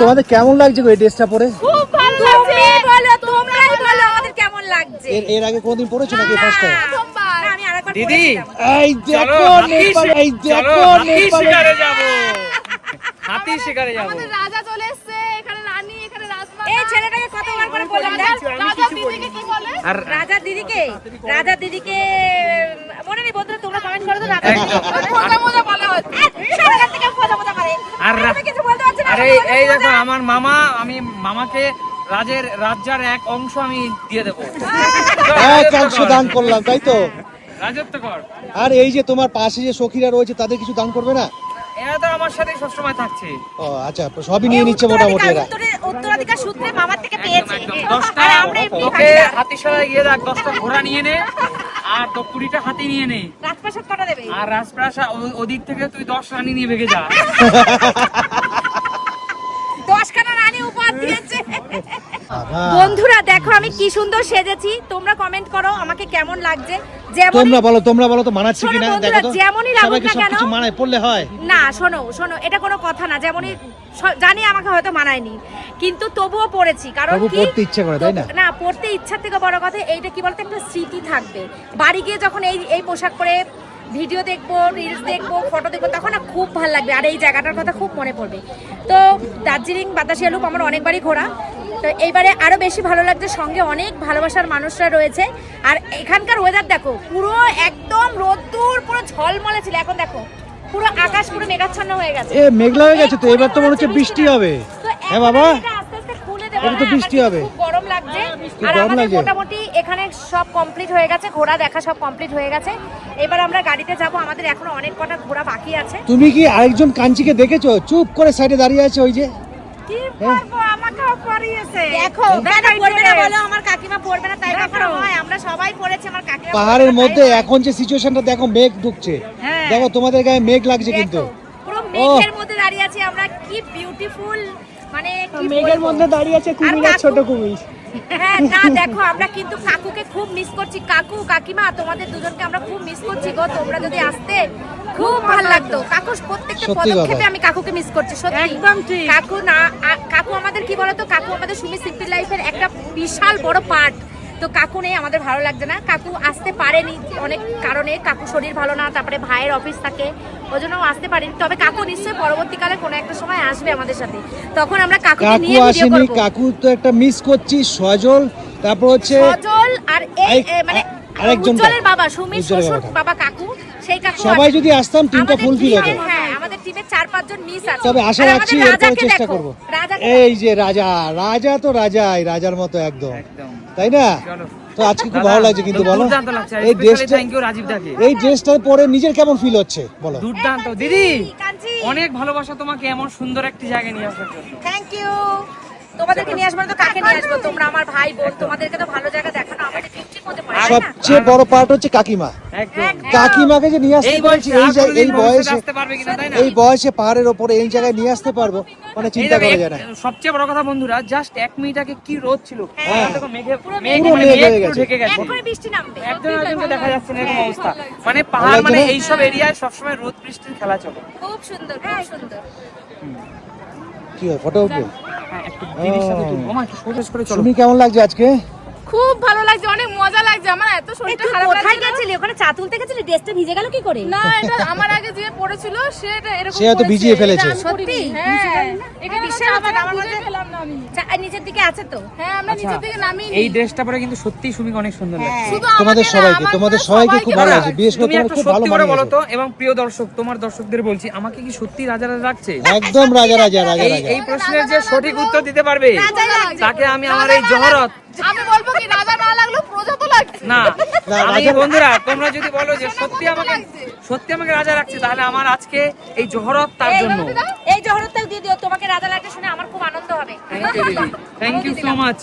তোমাদের কেমন লাগছে গো এই ড্রেসটা পরে? খুব ভালো লাগছে। বলো তোমরাই বলো আমাদের কেমন লাগছে? এর আগে কোনদিন পরেছো নাকি ফার্স্ট টাইম দিদি এই দেখো নেপাল এই দেখো নেপাল শিকারে যাব। হাতি শিকারে যাব। আমাদের রাজা চলে এসেছে এখানে রানী এখানে রাজমা। এই ছেলেটাকে কতবার করে বললাম রাজা দিদিকে কি বলে? আর রাজা দিদিকে রাজা দিদিকে মনে নেই বন্ধুরা তোমরা কমেন্ট করো তো রাজা একদম। মজা মজা আর এই- দেখো আমার মামা আমি মামাকে রাজের রাজ্যার এক অংশ আমি দিয়ে দেবো। এক অংশ দান করলাম তাই তো? রাজত্ব কর। আর এই যে তোমার পাশে যে সখীরা রয়েছে তাদের কিছু দান করবে না? এরা তো আমার সাথে সবসময় থাকছে। ও আচ্ছা সবই নিয়ে নিচ্ছে মোটামুটি এরা। উত্তরাধিকার- সূত্রে মামার থেকে পেয়েছে। দশটা আর আমরা এমনি তোকে গিয়ে দেখ দশটা ঘোড়া নিয়ে নে। আর তো হাতে নিয়ে নে। রাজপ্রাসাদ কটা দেবে? আর রাজপ্রাসাদ ওদিক থেকে তুই দশ রানী নিয়ে ভেগে যা দশখানা রানী উপহার দিয়েছে বাবা। বন্ধুরা দেখো আমি কি সুন্দর সেজেছি। তোমরা কমেন্ট করো আমাকে কেমন লাগছে। তোমরা বলো তোমরা বলো তো মানাচ্ছে কিনা? দেখো তো যেমনই লাগুক না কেন। মানায় পড়লে হয়। না শোনো শোনো এটা কোনো কথা না। যেমনই জানি আমাকে হয়তো মানায়নি কিন্তু তবুও পড়েছি কারণ কি পড়তে ইচ্ছে করে, তাই না? না পড়তে ইচ্ছা থেকে বড় কথা এইটা কি বলতো একটা স্মৃতি থাকবে। বাড়ি গিয়ে যখন এই এই পোশাক পরে ভিডিও দেখব রিলস দেখব ফটো দেখব তখন না খুব ভালো লাগবে আর এই জায়গাটার কথা খুব মনে পড়বে। তো দার্জিলিং বাতাসিয়া লুপ আমার অনেকবারই ঘোরা। তো এইবারে আরও বেশি ভালো লাগছে সঙ্গে অনেক ভালোবাসার মানুষরা রয়েছে। আর এখানকার ওয়েদার দেখো পুরো একদম রোদ্দুর পুরো ঝলমলে ছিল। এখন দেখো পুরো আকাশ পুরো মেঘাচ্ছন্ন হয়ে গেছে। এ মেঘলা হয়ে গেছে তো এবার তো মনে হচ্ছে বৃষ্টি হবে। হ্যাঁ বাবা। এটা তো বৃষ্টি হবে। গরম লাগছে। আর আমাদের মোটামুটি এখানে সব কমপ্লিট হয়ে গেছে ঘোরা দেখা সব কমপ্লিট হয়ে গেছে। এবার আমরা গাড়িতে যাব আমাদের এখনও অনেক কটা ঘোরা বাকি আছে। তুমি কি আরেকজন কাঞ্চিকে দেখেছ? চুপ করে সাইডে দাঁড়িয়ে আছে ওই যে। কি করব আমাকেও করিয়েছে দেখো কেন পড়বে না বলো আমার কাকিমা পড়বে না তাই কখনো হয় আমরা সবাই পড়েছি আমার কাকিমা পাহাড়ের মধ্যে এখন যে সিচুয়েশনটা দেখো মেঘ ঢুকছে হ্যাঁ। দেখো তোমাদের গায়ে মেঘ লাগছে কিন্তু। পুরো মেঘের মধ্যে দাঁড়িয়ে আছি আমরা। কি বিউটিফুল মানে মেঘের মধ্যে দাঁড়িয়ে আছে কুমির ছোট কুমির। হ্যাঁ না দেখো আমরা কিন্তু কাকুকে খুব মিস করছি। কাকু কাকিমা তোমাদের দুজনকে আমরা খুব মিস করছি গো। তোমরা যদি আসতে খুব ভালো লাগতো। কাকু প্রত্যেকটা পদক্ষেপে আমি কাকুকে মিস করছি সত্যি। একদম ঠিক। কাকু না কাকু আমাদের কি বলতো? কাকু আমাদের সুমি সিম্পল লাইফের একটা বিশাল বড় পার্ট তো কাকু নেই আমাদের ভালো লাগছে না। কাকু আসতে পারেনি অনেক কারণে। কাকু শরীর ভালো না তারপরে ভাইয়ের অফিস থাকে। ওই জন্য আসতে পারেনি। তবে কাকু নিশ্চয়ই পরবর্তীকালে কোনো একটা সময় আসবে আমাদের সাথে। তখন আমরা কাকু নিয়ে ভিডিও আসেনি করব। কাকু তো একটা মিস করছি সজল তারপর হচ্ছে সজল আর এই মানে। উজ্জ্বলের বাবা সুমির শ্বশুর বাবা কাকু। সেই কাকু সবাই যদি আসতাম টিমটা ফুলফিল হতো। হ্যাঁ আমাদের টিমে চার পাঁচজন মিস আছে তবে আশা রাখছি এরপরে চেষ্টা করব। এই যে রাজা রাজা তো রাজাই রাজার মতো একদম। তাই না? তো আজকে খুব ভালো লাগছে কিন্তু বলো। এই ড্রেসটা এই ড্রেসটা পরে নিজের কেমন ফিল হচ্ছে? বলো। দুর্দান্ত। দিদি অনেক ভালোবাসা তোমাকে এমন সুন্দর একটি জায়গায় নিয়ে আসার জন্য। থ্যাংক ইউ তোমাদেরকে নিয়ে আসব তো কাকে নিয়ে আসব? তোমরা আমার ভাই বোন তোমাদেরকে তো ভালো জায়গা সবচেয়ে বড় পার্ট হচ্ছে কাকিমা। কাকিমাকে যে নিয়ে আসতে পারছি এই এই বয়সে আসতে পারবে কিনা তাই না? এই বয়সে পাহাড়ের ওপরে এই জায়গায় নিয়ে আসতে পারব মানে চিন্তা করা যায় না। সবচেয়ে বড় কথা বন্ধুরা জাস্ট এক মিনিট আগে কি রোদ ছিল? হ্যাঁ। মেঘে পুরো মেঘ মানে হয়ে গেছে। একদম দেখা যাচ্ছে না এরকম অবস্থা। মানে পাহাড় মানে এইসব এরিয়ায় সবসময় রোদ বৃষ্টির খেলা চলে। খুব সুন্দর খুব সুন্দর। কি হয় ফটো উঠবে? হ্যাঁ একটু দিদির সাথে তুলবো ওমা একটু করে চলো। তুমি কেমন লাগছে আজকে? খুব ভালো লাগছে অনেক মজা লাগছে। আমার এত শরীরটা খারাপ কোথায় গেছিলি? ওখানে চা তুলতে গেছিলি? ড্রেসটা ভিজে গেল কি করে? না এটা আমার আগে যে পড়েছিল সেটা এরকম সে করেছে। ভিজিয়ে ফেলেছে। সত্যি? হ্যাঁ এটা বিশ্বাস আমার আমার মধ্যে- পেলাম না আমি। চা নিচের দিকে আছে তো? হ্যাঁ আমরা আচ্ছা, নিচের দিকে নামি এই ড্রেসটা পরে কিন্তু সত্যিই সুমিকে অনেক সুন্দর লাগছে। তোমাদের সবাইকে তোমাদের সবাইকে খুব ভালো লাগছে। বিশেষ করে তুমি তোমার একটু খুব ভালো সত্যি করে বলো তো এবং প্রিয় দর্শক তোমার দর্শকদের বলছি আমাকে কি সত্যি রাজা রাজা লাগছে? একদম রাজা রাজা রাজা এই রাজা। এই প্রশ্নের যে সঠিক উত্তর দিতে পারবে তাকে আমি আমার এই জহরত আমি বলব কি রাজা না লাগল প্রজা তো লাগছে। না না, আমি বন্ধুরা তোমরা যদি বলো যে সত্যি আমাকে সত্যি আমাকে রাজা রাখছে তাহলে আমার আজকে এই জহরত তার জন্য। এই জহরতটাও দিয়ে দিও তোমাকে রাজা লাগতে শুনে আমার খুব আনন্দ হবে। থ্যাংক ইউ দিদি। থ্যাংক ইউ সো মাচ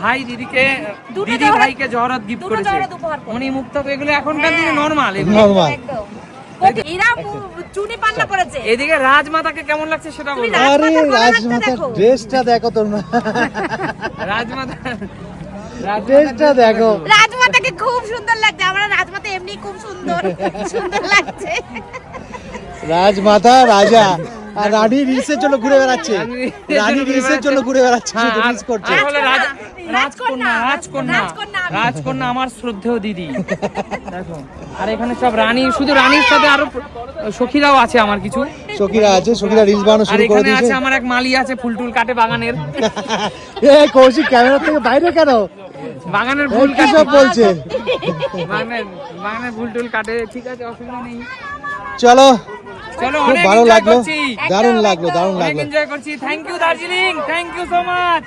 ভাই দিদিকে দিদি ভাইকে জহরত গিফট করেছে। উনি মুক্ত এগুলো এখনকার দিনে নরমাল এগুলো? নর্মাল একদম এরা পু- চুনি পান্না করেছে। এদিকে রাজমাতাকে কেমন লাগছে সেটা বলো। রাজমাতার আরে রাজমাতার ড্রেসটা দেখো তোমরা। রাজমাতা ড্রেসটা দেখো। রাজমাতাকে খুব সুন্দর লাগছে। আমার রাজমাতা এমনি খুব সুন্দর। সুন্দর লাগছে। রাজমাতা রাজা। আর রানী রিলসের জন্য ঘুরে বেড়াচ্ছে। রানী রিলসের জন্য ঘুরে বেড়াচ্ছে। হ্যাঁ, রিলস করছে। রাজকন্যা, রাজকন্যা। রাজকন্যা আমার শ্রদ্ধেয় দিদি। দেখো। আর এখানে সব রানী শুধু রানীর সাথে আরও সখীরাও আছে আমার কিছু। আছে রিলস বানানো শুরু করে দিয়েছে। আছে আমার এক মালি আছে ফুল টুল কাটে বাগানের। এ কৌশিক ক্যামেরা থেকে বাইরে কেন? বাগানের ফুল সব বলছে? বাগানের বাগানের ফুল টুল কাটে ঠিক আছে অসুবিধা নেই। চলো চলো খুব ভালো লাগল। দারুণ লাগল দারুণ লাগল। এনজয় করছি। Thank you Darjeeling thank you so much